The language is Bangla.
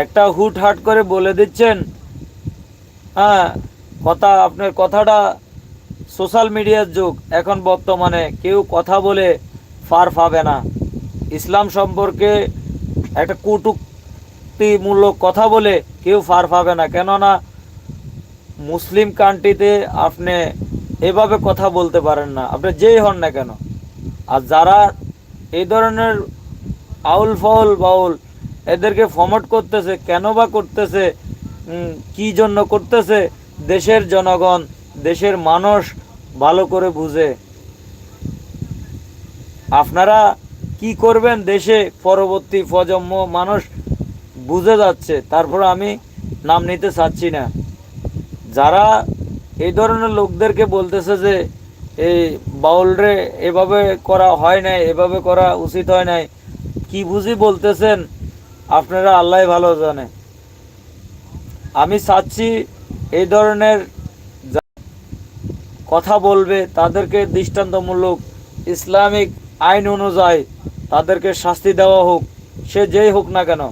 একটা হুট হাট করে বলে দিচ্ছেন। হ্যাঁ কথা, আপনার কথাটা সোশ্যাল মিডিয়ার যুগ, এখন বর্তমানে কেউ কথা বলে ফার পাবে না। ইসলাম সম্পর্কে একটা কটুক্তিমূলক কথা বলে কেউ ফার পাবে না। কেননা, মুসলিম কান্ট্রিতে আপনি এভাবে কথা বলতে পারেন না। আপনি যেই হন না কেন। আর যারা এই ধরনের আউল ফাউল বাউল এদেরকে ফমট করতেছে, কেন বা করতেছে কি জন্য করতেছে, দেশের জনগণ, দেশের মানুষ ভালো করে বুঝে। আপনারা কি করবেন দেশে? পরবর্তী প্রজন্ম মানুষ বুঝে যাচ্ছে, তারপর আমি নাম নিতে চাচ্ছি না। যারা এই ধরনের লোকদেরকে বলতেছে যে, এই বাউলরে এভাবে করা হয় নাই, এভাবে করা উচিত হয় নাই, কি বুঝি বলতেছেন? আপনারা আল্লাহ ভালো জানে। আমি চাচ্ছি এই ধরনের কথা বলবে, তাদেরকে দৃষ্টান্তমূলক ইসলামিক আইন অনুযায়ী তাদেরকে শাস্তি দেওয়া হোক, সে যেই হোক না কেন।